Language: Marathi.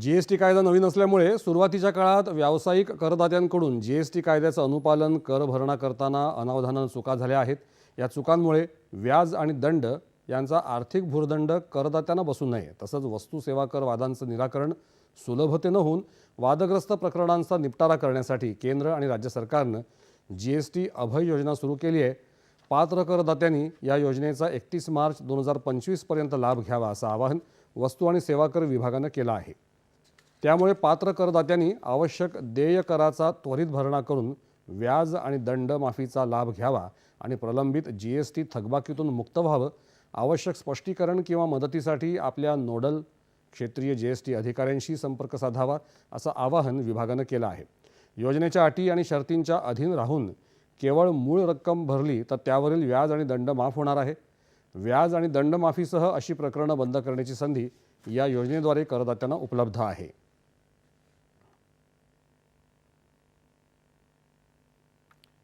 जी एस टी कायदा नवीन असल्यामुळे सुरुवातीच्या काळात व्यावसायिक करदात्यांकडून जी एस टी कायद्याचं अनुपालन कर भरणा करताना अनावधानानं चुका झाल्या आहेत. या चुकांमुळे व्याज आणि दंड यांचा आर्थिक भूर्दंड करदात्यांना बसू नये तसंच वस्तू सेवा कर वादांचं निराकरण सुलभतेनं होऊन वादग्रस्त प्रकरणांचा निपटारा करण्यासाठी केंद्र आणि राज्य सरकारनं जी एस टी अभय योजना सुरू केली आहे. पात्र करदात्यांनी या योजनेचा एकतीस मार्च दोन हजार पंचवीसपर्यंत लाभ घ्यावा असं आवाहन वस्तू आणि सेवा कर विभागानं केलं आहे. त्यामुळे पात्र करदात्यांनी आवश्यक देय कराचा त्वरित भरणा करून व्याज आणि दंड माफीचा लाभ घ्यावा आणि प्रलंबित जी एस टी थकबाकीतून मुक्त व्हावं आवश्यक स्पष्टीकरण किंवा मदतीसाठी आपल्या नोडल क्षेत्रीय जी एस टी अधिकाऱ्यांशी संपर्क साधावा असं आवाहन विभागानं केलं आहे. योजनेच्या अटी आणि शर्तींच्या अधीन राहून केवळ मूळ रक्कम भरली तर त्यावरील व्याज आणि दंड माफ होणार आहे. व्याज आणि दंडमाफीसह अशी प्रकरणं बंद करण्याची संधी या योजनेद्वारे करदात्यांना उपलब्ध आहे.